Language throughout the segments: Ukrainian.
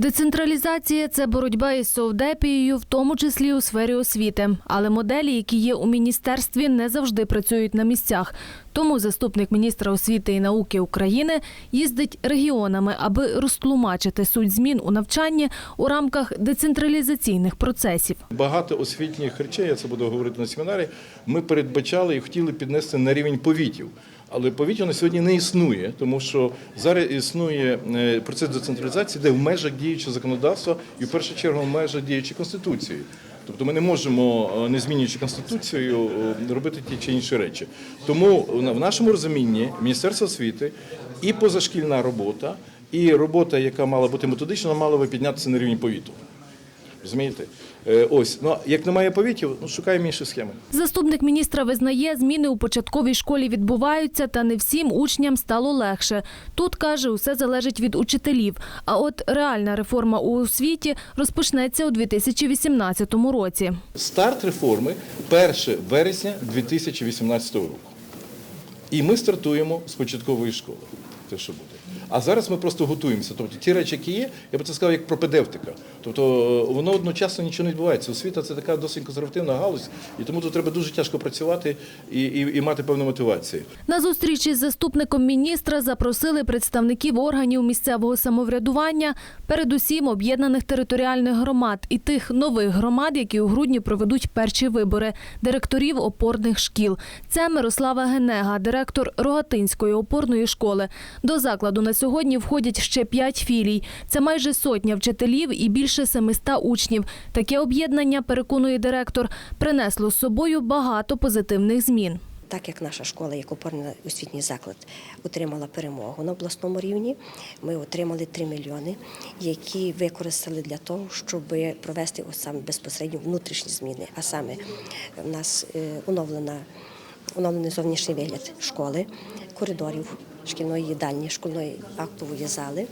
Децентралізація це боротьба із совдепією, в тому числі у сфері освіти. Але моделі, які є у міністерстві, не завжди працюють на місцях. Тому заступник міністра освіти і науки України їздить регіонами, аби розтлумачити суть змін у навчанні у рамках децентралізаційних процесів. Багато освітніх речей, я це буду говорити на семінарі, ми передбачали і хотіли піднести на рівень повітів. Але повітів на сьогодні не існує, тому що зараз існує е, процес децентралізації, де в межах діючого законодавства і в першу чергу в межах діючої конституції. Тобто ми не можемо, е, не змінюючи конституцію, е, робити ті чи інші речі. Тому в нашому розумінні Міністерство освіти і позашкільна робота, і робота, яка мала бути методична, мала би піднятися на рівень повіту. Розумієте? Е, Ось, ну як немає повітів, ну шукаємо інші схеми. Заступник міністра визнає, зміни у початковій школі відбуваються, та не всім учням стало легше. Тут каже, усе залежить від учителів. А от реальна реформа у освіті розпочнеться у 2018 році. Старт реформи 1 вересня 2018 року. І ми стартуємо з початкової школи. Те, що буде. А зараз ми просто готуємося. Тобто ті речі, які є, я б це сказав, як пропедевтика. Тобто е, воно одночасно нічого не відбувається. Освіта це така досить консервативна галузь, і тому тут треба дуже тяжко працювати і, і, і мати певну мотивацію. На зустріч із заступником міністра запросили представників органів місцевого самоврядування, передусім об'єднаних територіальних громад і тих нових громад, які у грудні проведуть перші вибори директорів опорних шкіл. Це Мирослава Генега, директор Рогатинської опорної школи. До закладу на сьогодні входять ще п'ять філій. Це майже сотня вчителів і більше 700 учнів. Таке об'єднання, переконує директор, принесло з собою багато позитивних змін. Так як наша школа, як опорний освітній заклад, отримала перемогу на обласному рівні, ми отримали 3 мільйони, які використали для того, щоб провести саме безпосередньо внутрішні зміни. А саме в нас е, оновлена, оновлений зовнішній вигляд школи, коридорів. Шкільної їдальні, шкільної актової зали,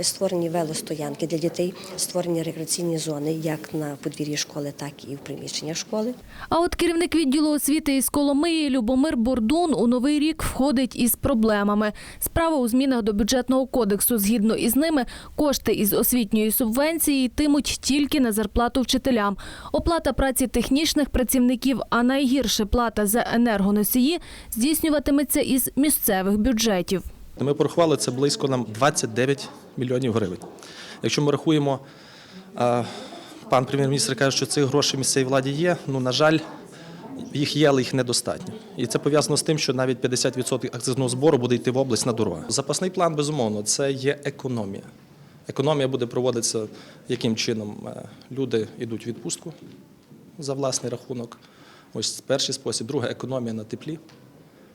створені велостоянки для дітей, створені рекреаційні зони як на подвір'ї школи, так і в приміщеннях школи. А от керівник відділу освіти із Коломиї Любомир Бордун у новий рік входить із проблемами. Справа у змінах до бюджетного кодексу. Згідно із ними, кошти із освітньої субвенції йтимуть тільки на зарплату вчителям. Оплата праці технічних працівників, а найгірше плата за енергоносії здійснюватиметься із місцевих бюджетів. Ми порахували це близько нам 29 мільйонів гривень. Якщо ми рахуємо, пан прем'єр-міністр каже, що цих грошей місцевій владі є. Ну, на жаль, їх є, але їх недостатньо. І це пов'язано з тим, що навіть 50% акцизного збору буде йти в область на дороги. Запасний план, безумовно, це є економія. Економія буде проводитися яким чином? Е, Люди йдуть у відпустку за власний рахунок. Ось перший спосіб. Друге економія на теплі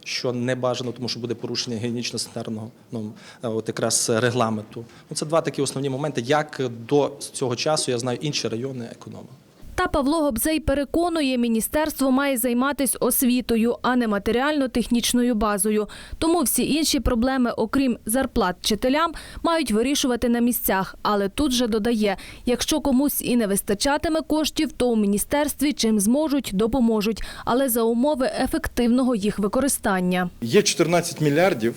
що не бажано, тому що буде порушення гігієнічно-санітарного ну, от якраз регламенту. Ну, це два такі основні моменти, як до цього часу я знаю інші райони економили. Та Павло Гобзей переконує, міністерство має займатися освітою, а не матеріально-технічною базою. Тому всі інші проблеми, окрім зарплат вчителям, мають вирішувати на місцях. Але тут же додає, якщо комусь і не вистачатиме коштів, то у міністерстві чим зможуть, допоможуть, але за умови ефективного їх використання. Є 14 мільярдів,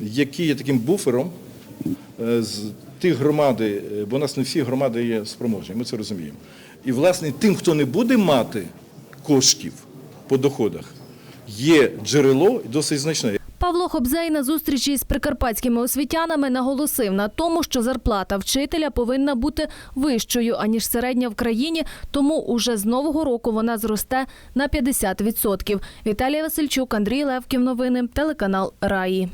які є таким буфером тих громади, е, бо у нас не всі громади є спроможні, ми це розуміємо. І, власне, тим, хто не буде мати коштів по доходах, є джерело досить значне. Павло Хобзей на зустрічі з прикарпатськими освітянами наголосив на тому, що зарплата вчителя повинна бути вищою аніж середня в країні, тому уже з нового року вона зросте на 50%. Віталія Васильчук, Андрій Левків. Новини телеканал Раї.